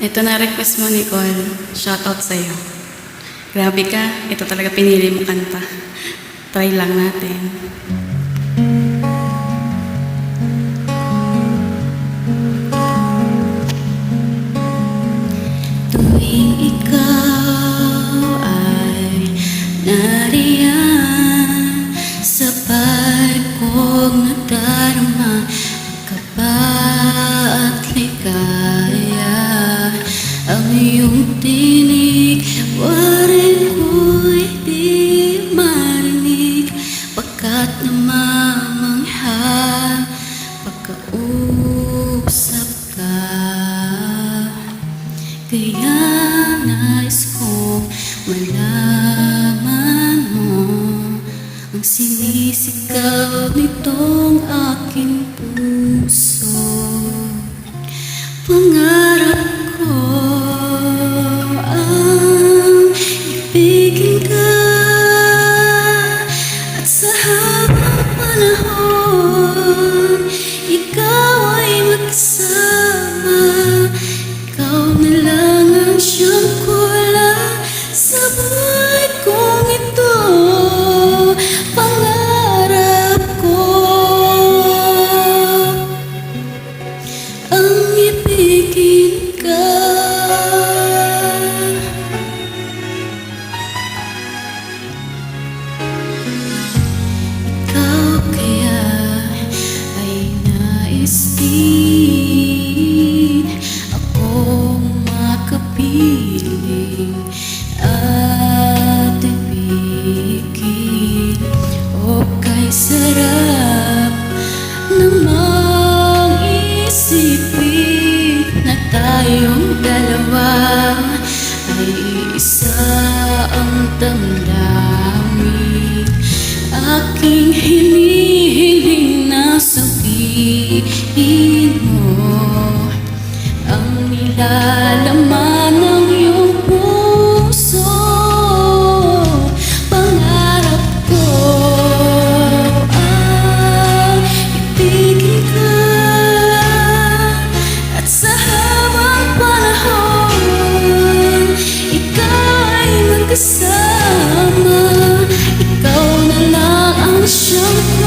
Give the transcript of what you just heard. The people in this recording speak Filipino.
Ito na request mo, Nicole. Shoutout sa'yo. Grabe ka. Ito talaga pinili mo kanta. Try lang natin. Tuwing ikaw ay nariyan sa pipe kong nadarama iyong tinig. Warin ko'y di marinig. Pagkat namamangha pagkausap ka. Kaya nais ko malaman mo Ang sinisigaw nitong aking makapiling at ibigin o kay namang isipin na dalawa ay isa ang aking hinihiling na sabihin mo ang nilalaman 我想